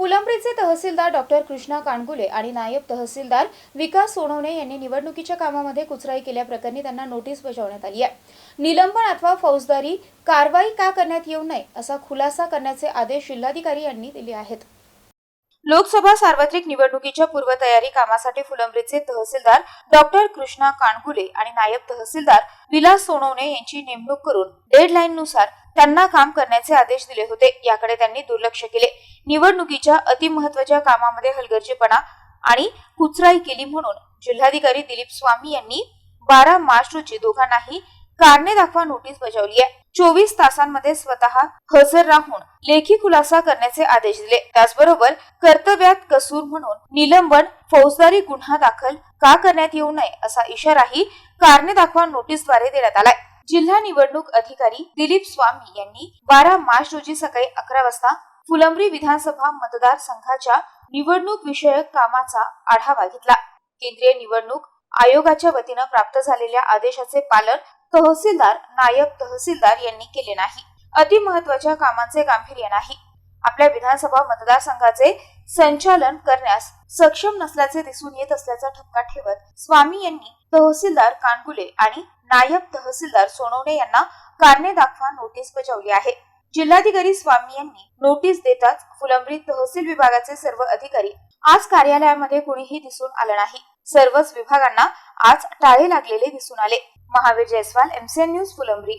फुलंब्रीचे तहसीलदार doctor Krishna काणगुले आणि नायब तहसीलदार विकास सोनवणे यांनी निवडणुकीच्या कामामध्ये कुचराई केल्याप्रकरणी त्यांना नोटीस बजावण्यात आली आहे. निलंबन अथवा फौजदारी कारवाई का करण्यात येऊ नये असा खुलासा करण्याचे आदेश जिल्हाधिकारी यांनी दिले आहेत. लोकसभा सार्वत्रिक निवडणुकीच्या पूर्वतयारी कामासाठी फुलंब्रीचे तहसीलदार डॉक्टर कृष्णा कानगुले आणि नायब तहसीलदार विलास सोनवणे यांची नेमणूक करून डेडलाईन नुसार त्यांना काम करण्याचे आदेश दिले होते. याकडे त्यांनी दुर्लक्ष केले. निवडणुकीच्या अतिमहत्वाच्या कामामध्ये हलगर्जीपणा आणि कुचराई केली म्हणून जिल्हाधिकारी दिलीप स्वामी यांनी बारा मार्च रोजी दोघांनाही कारणे दाखवा नोटीस बजावली आहे. चोवीस तासांमध्ये स्वतः हजर राहून लेखी खुलासा करण्याचे आदेश दिले. त्याचबरोबर कर्तव्यात कसूर म्हणून निलंबन फौजदारी गुन्हा दाखल का करण्यात येऊ नये असा इशाराही कारणे दाखवा नोटीसद्वारे देण्यात आलाय. जिल्हा निवडणूक अधिकारी दिलीप स्वामी यांनी बारा मार्च रोजी सकाळी अकरा वाजता फुलंब्री विधानसभा मतदारसंघाच्या निवडणूक विषयक कामाचा आढावा घेतला. केंद्रीय निवडणूक आयोगाच्या वतीनं प्राप्त झालेल्या आदेशाचे पालन तहसीलदार नायब तहसीलदार यांनी केले नाही. अतिमहत्वाच्या कामांचे गांभीर्य नाही. आपल्या विधानसभा मतदारसंघाचे संचालन करण्यास सक्षम नसल्याचे दिसून येत असल्याचा ठपका ठेवत स्वामी यांनी तहसीलदार कानगुले आणि नायब तहसीलदार सोनवणे यांना कारणे दाखवा नोटीस बजावली आहे. जिल्हाधिकारी स्वामी यांनी नोटीस देताच फुलंब्री तहसील विभागाचे सर्व अधिकारी आज कार्यालयामध्ये कुणीही दिसून आलं नाही. सर्वच विभागांना आज टाळे लागलेले दिसून आले. Mahavir Jaiswal MCN news Phulambri.